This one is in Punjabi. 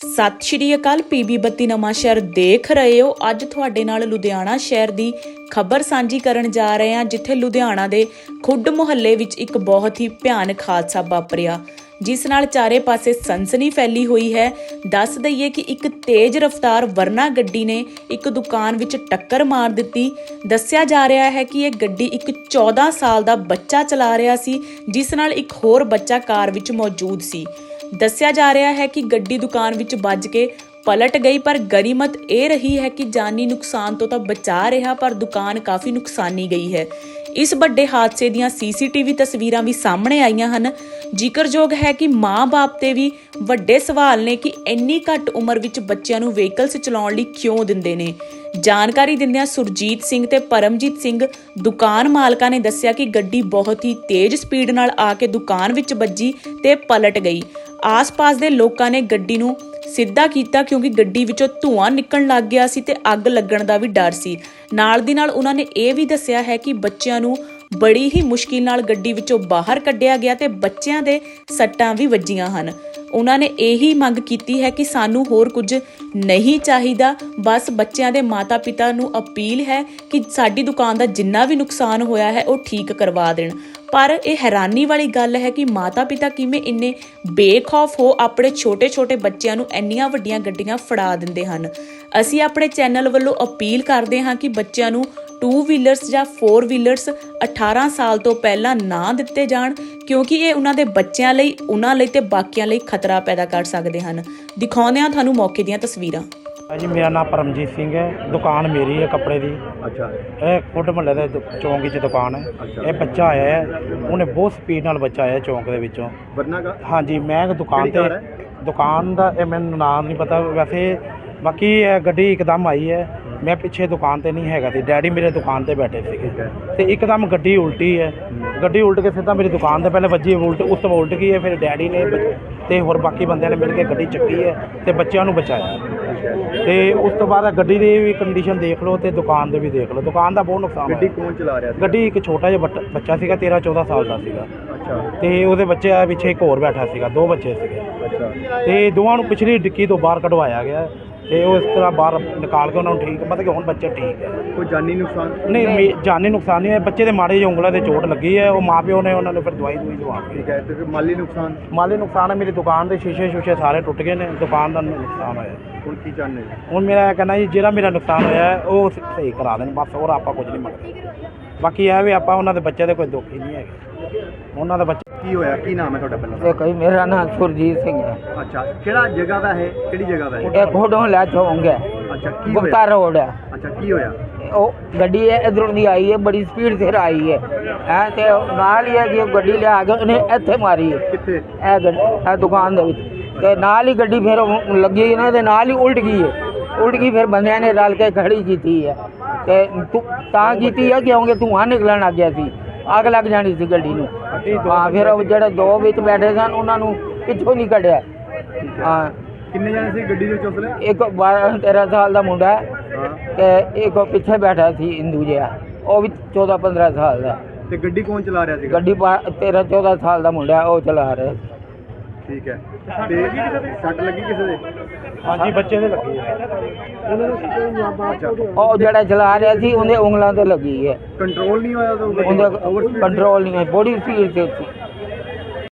ਸਤਿ ਸ਼੍ਰੀ ਅਕਾਲ, ਪੀਬੀ ਬੱਤੀ ਨਵਾਂ ਸ਼ਹਿਰ ਦੇਖ ਰਹੇ ਹੋ। ਅੱਜ ਤੁਹਾਡੇ ਨਾਲ ਲੁਧਿਆਣਾ ਸ਼ਹਿਰ ਦੀ ਖਬਰ ਸਾਂਝੀ ਕਰਨ ਜਾ ਰਹੇ ਹਾਂ, ਜਿੱਥੇ ਲੁਧਿਆਣਾ ਦੇ ਖੁੱਡ ਮੁਹੱਲੇ ਵਿੱਚ ਇੱਕ ਬਹੁਤ ਹੀ ਭਿਆਨਕ ਹਾਦਸਾ ਵਾਪਰਿਆ, ਜਿਸ ਨਾਲ ਚਾਰੇ ਪਾਸੇ ਸਨਸਨੀ ਫੈਲੀ ਹੋਈ ਹੈ। ਦੱਸ ਦਈਏ ਕਿ ਇੱਕ ਤੇਜ਼ ਰਫ਼ਤਾਰ ਵਰਨਾ ਗੱਡੀ ਨੇ ਇੱਕ ਦੁਕਾਨ ਵਿੱਚ ਟੱਕਰ ਮਾਰ ਦਿੱਤੀ। ਦੱਸਿਆ ਜਾ ਰਿਹਾ ਹੈ ਕਿ ਇਹ ਗੱਡੀ ਇੱਕ 14 ਸਾਲ ਦਾ ਬੱਚਾ ਚਲਾ ਰਿਹਾ ਸੀ, ਜਿਸ ਨਾਲ ਇੱਕ ਹੋਰ ਬੱਚਾ ਕਾਰ ਵਿੱਚ ਮੌਜੂਦ ਸੀ। ਦੱਸਿਆ ਜਾ ਰਿਹਾ ਹੈ ਕਿ ਗੱਡੀ ਦੁਕਾਨ ਵਿੱਚ ਵੱਜ ਕੇ ਪਲਟ ਗਈ, ਪਰ ਗਰੀਮਤ ਇਹ ਰਹੀ ਹੈ ਕਿ ਜਾਨੀ ਨੁਕਸਾਨ ਤੋਂ ਤਾਂ ਬਚਾ ਰਿਹਾ, ਪਰ ਦੁਕਾਨ ਕਾਫੀ ਨੁਕਸਾਨੀ ਗਈ ਹੈ। ਇਸ ਵੱਡੇ ਹਾਦਸੇ ਦੀਆਂ ਸੀਸੀਟੀਵੀ ਤਸਵੀਰਾਂ ਵੀ ਸਾਹਮਣੇ ਆਈਆਂ ਹਨ। ਜ਼ਿਕਰਯੋਗ ਹੈ ਕਿ ਮਾਂ-ਬਾਪ ਤੇ ਵੀ ਵੱਡੇ ਸਵਾਲ ਨੇ ਕਿ ਇੰਨੀ ਘੱਟ ਉਮਰ ਵਿੱਚ ਬੱਚਿਆਂ ਨੂੰ ਵਹੀਕਲਸ ਚਲਾਉਣ ਲਈ ਕਿਉਂ ਦਿੰਦੇ ਨੇ। ਜਾਣਕਾਰੀ ਦਿੰਦਿਆਂ ਸੁਰਜੀਤ ਸਿੰਘ ਤੇ ਪਰਮਜੀਤ ਸਿੰਘ, ਦੁਕਾਨ ਮਾਲਕਾਂ ਨੇ ਦੱਸਿਆ ਕਿ ਗੱਡੀ ਬਹੁਤ ਹੀ ਤੇਜ਼ ਸਪੀਡ ਨਾਲ ਆ ਕੇ ਦੁਕਾਨ ਵਿੱਚ ਵੱਜੀ ਤੇ ਪਲਟ ਗਈ। ਆਸ-ਪਾਸ ਦੇ ਲੋਕਾਂ ਨੇ ਗੱਡੀ ਨੂੰ ਸਿੱਧਾ ਕੀਤਾ ਕਿਉਂਕਿ ਗੱਡੀ ਵਿੱਚੋਂ ਧੂਆਂ ਨਿਕਲਣ ਲੱਗ ਗਿਆ ਸੀ ਤੇ ਅੱਗ ਲੱਗਣ ਦਾ ਵੀ ਡਰ ਸੀ। ਨਾਲ ਦੀ ਨਾਲ ਉਹਨਾਂ ਨੇ ਇਹ ਵੀ ਦੱਸਿਆ ਹੈ ਕਿ ਬੱਚਿਆਂ ਨੂੰ ਬੜੀ ਹੀ ਮੁਸ਼ਕਿਲ ਨਾਲ ਗੱਡੀ ਵਿੱਚੋਂ ਬਾਹਰ ਕੱਢਿਆ ਗਿਆ ਤੇ ਬੱਚਿਆਂ ਦੇ ਸੱਟਾਂ ਵੀ ਵੱਜੀਆਂ ਹਨ। ਉਹਨਾਂ ਨੇ ਇਹੀ ਮੰਗ ਕੀਤੀ ਹੈ ਕਿ ਸਾਨੂੰ ਹੋਰ ਕੁਝ ਨਹੀਂ ਚਾਹੀਦਾ। ਬਸ ਬੱਚਿਆਂ ਦੇ ਮਾਤਾ-ਪਿਤਾ ਨੂੰ ਅਪੀਲ ਹੈ ਕਿ ਸਾਡੀ ਦੁਕਾਨ ਦਾ ਜਿੰਨਾ ਵੀ ਨੁਕਸਾਨ ਹੋਇਆ ਹੈ, ਉਹ ਠੀਕ ਕਰਵਾ ਦੇਣ। ਪਰ ਇਹ ਹੈਰਾਨੀ ਵਾਲੀ ਗੱਲ ਹੈ ਕਿ ਮਾਤਾ-ਪਿਤਾ ਕਿਵੇਂ ਇੰਨੇ ਬੇਖੌਫ ਹੋ ਆਪਣੇ ਛੋਟੇ-ਛੋਟੇ ਬੱਚਿਆਂ ਨੂੰ ਇੰਨੀਆਂ ਵੱਡੀਆਂ ਗੱਡੀਆਂ ਫੜਾ ਦਿੰਦੇ ਹਨ। ਅਸੀਂ ਆਪਣੇ ਚੈਨਲ ਵੱਲੋਂ ਅਪੀਲ ਕਰਦੇ ਹਾਂ ਕਿ ਬੱਚਿਆਂ ਨੂੰ ਟੂ ਵੀਲਰਸ ਜਾਂ ਫੋਰ ਵੀਲਰਸ 18 ਸਾਲ ਤੋਂ ਪਹਿਲਾਂ ਨਾ ਦਿੱਤੇ ਜਾਣ, ਕਿਉਂਕਿ ਇਹ ਉਹਨਾਂ ਦੇ ਬੱਚਿਆਂ ਲਈ, ਉਹਨਾਂ ਲਈ ਤੇ ਬਾਕੀਆਂ ਲਈ ਖਤਰਾ ਪੈਦਾ ਕਰ ਸਕਦੇ ਹਨ। ਦਿਖਾਉਂਦੇ ਹਾਂ ਤੁਹਾਨੂੰ ਮੌਕੇ ਦੀਆਂ ਤਸਵੀਰਾਂ। ਜੀ ਮੇਰਾ ਨਾਮ ਪਰਮਜੀਤ ਸਿੰਘ ਹੈ। ਦੁਕਾਨ ਮੇਰੀ ਹੈ ਕੱਪੜੇ ਦੀ। ਅੱਛਾ। ਇਹ ਕੁੱਟ ਮਹੱਲੇ ਦੇ ਦੁ- ਚੌਂਕ ਵਿੱਚ ਦੁਕਾਨ ਹੈ। ਇਹ ਬੱਚਾ ਆਇਆ ਹੈ। ਉਹਨੇ ਬਹੁਤ ਸਪੀਡ ਨਾਲ ਬੱਚਾ ਆਇਆ ਚੌਂਕ ਦੇ ਵਿੱਚੋਂ। ਵਰਨਾ ਕਾ? ਹਾਂਜੀ ਮੈਂ ਇੱਕ ਦੁਕਾਨ ਕਿਹੜੀ ਤੇ ਕਾਰ ਦੁਕਾਨ ਦਾ ਇਹ ਮੈਨੂੰ ਨਾਮ ਨਹੀਂ ਪਤਾ। ਵੈਸੇ ਬਾਕੀ ਇਹ ਗੱਡੀ ਇੱਕਦਮ ਆਈ ਹੈ। ਮੈਂ ਪਿੱਛੇ ਦੁਕਾਨ ਤੇ ਨਹੀਂ ਹੈਗਾ ਸੀ। ਡੈਡੀ ਮੇਰੇ ਦੁਕਾਨ ਤੇ ਬੈਠੇ ਸੀਗੇ। ਹੈ। ਤੇ ਇੱਕਦਮ ਗੱਡੀ ਉਲਟੀ ਹੈ। ਗੱਡੀ ਉਲਟ ਕੇ ਸਿੱਧਾ ਮੇਰੀ ਦੁਕਾਨ ਦੇ ਪਹਿਲੇ ਵੱਜੀ ਉਲਟ ਉਸ ਤੋਂ ਉਲਟ ਗਈ ਹੈ। ਫਿਰ ਡੈਡੀ ਨੇ ਬ- ਤੇ ਹੋਰ ਬਾਕੀ ਬੰਦਿਆਂ ਨੇ ਮਿਲ ਕੇ ਗੱਡੀ ਚੱਕੀ ਹੈ ਤੇ ਬੱਚਿਆਂ ਨੂੰ ਬਚਾਇਆ। ਤੇ ਉਸ ਤੋਂ ਬਾਅਦ ਗੱਡੀ ਦੀ ਵੀ ਕੰਡੀਸ਼ਨ ਦੇਖ ਲਓ ਤੇ ਦੁਕਾਨ ਦੇ ਵੀ ਦੇਖ ਲਓ। ਦੁਕਾਨ ਦਾ ਬਹੁਤ ਨੁਕਸਾਨ ਗੱਡੀ ਕੌਣ ਚਲਾ ਰਿਹਾ ਸੀ? ਗੱਡੀ ਇੱਕ ਛੋਟਾ ਜਿਹਾ ਬੱਟ- ਬੱਚਾ ਸੀਗਾ 13 14 ਸਾਲ ਦਾ ਸੀਗਾ। ਅੱਛਾ। ਤੇ ਉਹਦੇ ਬੱਚੇ ਆ ਪਿੱਛੇ ਇੱਕ ਹੋਰ ਬੈਠਾ ਸੀਗਾ ਦੋ ਬੱਚੇ ਸੀਗੇ। ਅੱਛਾ। ਤੇ ਦੋਵਾਂ ਨੂੰ ਪਿਛਲੀ ਡਿੱਕੀ ਤੋਂ ਬਾਹਰ ਕਢਵਾਇਆ ਗਿਆ। ਤੇ ਉਹ ਇਸ ਤਰ੍ਹਾਂ ਬਾਹਰ ਨਿਕਾਲ ਕੇ ਉਹਨਾਂ ਨੂੰ ਠੀਕ ਮਤਲਬ ਕਿ ਹੁਣ ਬੱਚੇ ਠੀਕ ਹੈ। ਕੋਈ ਜਾਨੀ ਨੁਕਸਾਨ? ਨਹੀਂ ਮੇ- ਜਾਨੀ ਨੁਕਸਾਨ ਨਹੀਂ ਹੈ ਬੱਚੇ ਦੇ ਮਾੜੇ ਜਿਹੇ ਉਂਗਲਾਂ ਤੇ ਚੋਟ ਲੱਗੀ ਹੈ ਉਹ ਮਾਪਿਓ ਨੇ ਉਹਨਾਂ ਨੇ ਫਿਰ ਦਵਾਈ ਦਵਾਈ ਦਵਾ ਕੇ ਠੀਕ ਹੈ ਤੇ ਫਿਰ ਮਾਲੀ ਨੁਕਸਾਨ? ਮਾਲੀ ਨੁਕਸਾਨ ਹੈ ਮੇਰੀ ਦੁਕਾਨ ਦੇ ਸ਼ੀਸ਼ੇ ਸ਼ੂਸ਼ੇ ਸਾਰੇ ਟੁੱਟ ਗਏ ਨੇ ਦੁਕਾਨ ਦਾ ਨੁਕਸਾਨ ਹੋਇਆ। ਹੁਣ ਕੀ ਚਾਹੁੰਦੇ ਹੁਣ ਮੇਰਾ ਇਹ ਕਹਿਣਾ ਜੀ ਜਿਹੜਾ ਮੇਰਾ ਨੁਕਸਾਨ ਹੋਇਆ ਹੈ, ਉਹ ਸ- ਸਹੀ ਕਰਾ ਦੇਣ ਬਸ ਹੋਰ ਆਪਾਂ ਕੁਝ ਨਹੀਂ ਮੰਗਦੇ। ਬਾਕੀ ਇਹ ਵੀ ਆਪਾਂ ਉਹਨਾਂ ਦੇ ਬੱਚੇ ਦੇ ਕੋਈ ਦੁੱਖ ਹੀ ਨਹੀਂ ਹੈਗੇ। ਉਹਨਾਂ ਦਾ ਬੱਚਾ ਕੀ ਹੋਇਆ? ਕੀ ਨਾਮ ਹੈ ਤੁਹਾਡਾ ਪਹਿਲਾਂ? ਦੇਖੋ ਜੀ ਮੇਰਾ ਨਾਮ ਸੁਰਜੀਤ ਸਿੰਘ ਹੈ। ਅੱਛਾ ਕਿਹੜਾ ਜਗ੍ਹਾ ਦਾ ਹੈ ਕਿਹੜੀ ਜਗ੍ਹਾ ਦਾ ਹੈ ਇਹ ਘੋੜੋਂ ਲੈ ਚੌਂਗ ਅੱਛਾ ਕੀ ਗੁਪਤਾ ਹੋਇਆ ਰੋਡ ਹੈ। ਅੱਛਾ ਕੀ ਹੋਇਆ? ਉਹ ਗੱਡੀ ਹੈ ਇਧਰੋਂ ਦੀ ਆਈ ਹੈ ਬੜੀ ਸਪੀਡ ਤੇ ਆਈ ਹੈ। ਹੈ ਤੇ ਨਾਲ ਹੀ ਹੈ ਜੀ ਉਹ ਗੱਡੀ ਲਿਆ ਕੇ ਉਹਨੇ ਇੱਥੇ ਮਾਰੀ ਹੈ। ਕਿੱਥੇ? ਇਹ ਗੱਡੀ ਇਹ ਦੁਕਾਨ ਦੇ ਵਿੱਚ। ਤੇ ਨਾਲ ਹੀ ਗੱਡੀ ਫਿਰ ਉਹ ਲੱਗੀ ਨਾ ਤੇ ਨਾਲ ਹੀ ਉਲਟ ਗਈ ਹੈ। ਉਲਟ ਗਈ ਫਿਰ ਬੰਦਿਆਂ ਨੇ ਰਲ ਕੇ ਖੜੀ ਕੀਤੀ ਹੈ। ਤੇ ਤਾਂ ਕੀਤੀ ਹੈ ਕਿਉਂਕਿ ਧੂੰਆਂ ਨਿਕਲਣ ਲੱਗ ਗਿਆ ਸੀ। ਅੱਗ ਲੱਗ ਜਾਣੀ ਸੀ ਗੱਡੀ ਨੂੰ। ਹਾਂ ਫਿਰ ਉਹ ਜਿਹੜੇ ਦੋ ਵਿੱਚ ਬੈਠੇ ਸਨ ਉਹਨਾਂ ਨੂੰ ਪਿੱਛੋਂ ਨਹੀਂ ਕੱਢਿਆ। ਹਾਂ। ਕਿੰਨੇ ਜਣੇ ਸੀ ਗੱਡੀ ਦੇ ਚੌਸਲੇ ਇੱਕ 12 13 ਸਾਲ ਦਾ ਮੁੰਡਾ ਹੈ ਤੇ ਇੱਕ ਉਹ ਪਿੱਛੇ ਬੈਠਾ ਸੀ ਹਿੰਦੂ ਜਿਹਾ। ਉਹ ਵੀ 14 15 ਸਾਲ ਦਾ। ਤੇ ਗੱਡੀ ਕੌਣ ਚਲਾ ਰਿਹਾ ਸੀਗਾ? ਗੱਡੀ 13 14 ਸਾਲ ਦਾ ਮੁੰਡਾ ਹੈ, ਉਹ ਚਲਾ ਰਿਹਾ ਸੀ। ਠੀਕ ਹੈ। ਤੇ ਸੱਟ ਲੱਗੀ ਕਿਸੇ ਦੇ? ਹਾਂਜੀ ਬੱਚੇ ਦੇ ਲੱਗੀ। ਹੈ ਉਹ ਜਿਹੜਾ ਚਲਾ ਰਿਹਾ ਸੀ ਉਹਦੇ ਉਂਗਲਾਂ ਤੇ ਲੱਗੀ ਹੈ। ਕੰਟਰੋਲ ਨਹੀਂ ਹੋਇਆ ਉਹਦੇ ਕੰਟਰੋਲ ਨਹੀਂ ਹੈ ਬੜੀ ਸਪੀਡ ਤੇ ਸੀ।